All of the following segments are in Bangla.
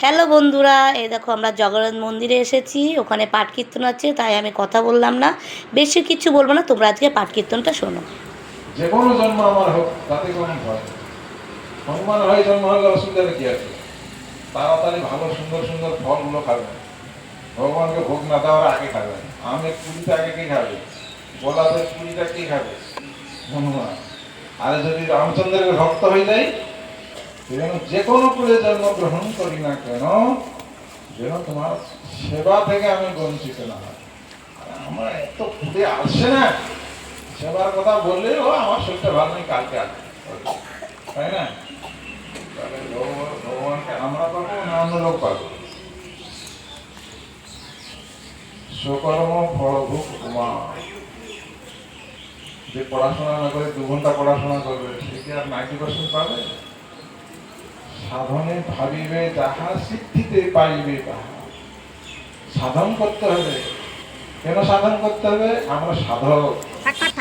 হ্যালো বন্ধুরা, এই দেখো আমরা জগন্নাথ মন্দিরে এসেছি, ওখানে পাঠ কীর্তন আছে, তাই আমি কথা বললাম না। বেশি কিছু বলব না, তোমরা আজকে পাঠ কীর্তনটা শোনো। যে কোনো জন্ম আমার হোক, তাতে কোনো ভয় হয়, জন্ম হলে অসুবিধা কি আছে? তাড়াতাড়ি ভালো, সুন্দর সুন্দর ফলগুলো খাবেন ভগবানকে ভোগ না দেওয়ার আগে আমের কুড়িটা আগে কে খাবে? গোলাপের কুড়িটা কে খাবে? হনুমান। আর যদি রামচন্দ্রের ভক্ত হয়ে যায় যেন যে কোনো কুলে জন্মগ্রহণ করি না কেন, যেন তোমার সেবা থেকে আমি বঞ্চিত না আমার এত কুলে আসছে না। সেবার কথা বললে ও আমার শরীরটা ভালো নেই, কালকে আসবে। তাই না? তাহলে ভগবান- ভগবানকে আমরা পাবো না অন্য লোক পাবো সকর্ম ফলভোগ উমা। যে পড়াশোনা না করে দু ঘণ্টা পড়াশোনা করবে, সে কি আর নাইনটি পার্সেন্ট পাবে? সাধনে ভাবিবে, যাহা সিদ্ধিতে পাইবে তাহা। সাধন করতে হবে। কেন সাধন করতে হবে? আমরা সাধক।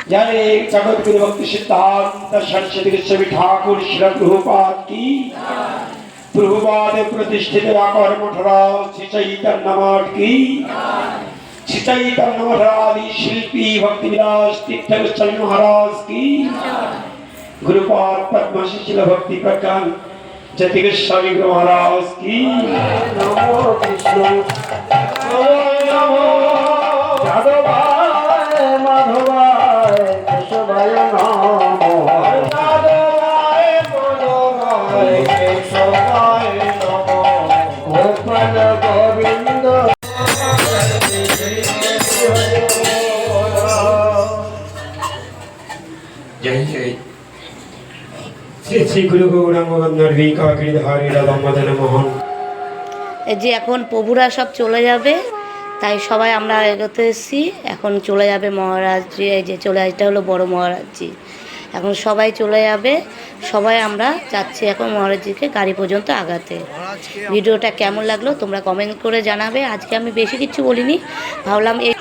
জানে জগৎগুরু ভক্তি সিদ্ধান্ত সরস্বতী ঠাকুর শিল কি? প্রতিষ্ঠিত আকর্ম ঠরাও কি? শ্রী চৈতন্য শিল্পী ভক্তি বিলাস তীর্থ মহারাজ কি? গুরুপাদ পদ্মশী ভক্তি যেদিকে স্বামী মহারাজ কি? মাধবায় মাধবায় যে এখন প্রভুরা সব চলে যাবে, তাই সবাই আমরা এগোতে এসেছি। এখন চলে যাবে মহারাজজি, এই যে চলে এটা হলো বড় মহারাজজি। এখন সবাই চলে যাবে, সবাই আমরা যাচ্ছি এখন মহারাজজিকে গাড়ি পর্যন্ত আগাতে। ভিডিওটা কেমন লাগল তোমরা কমেন্ট করে জানাবে। আজকে আমি বেশি কিছু বলিনি, ভাবলাম এই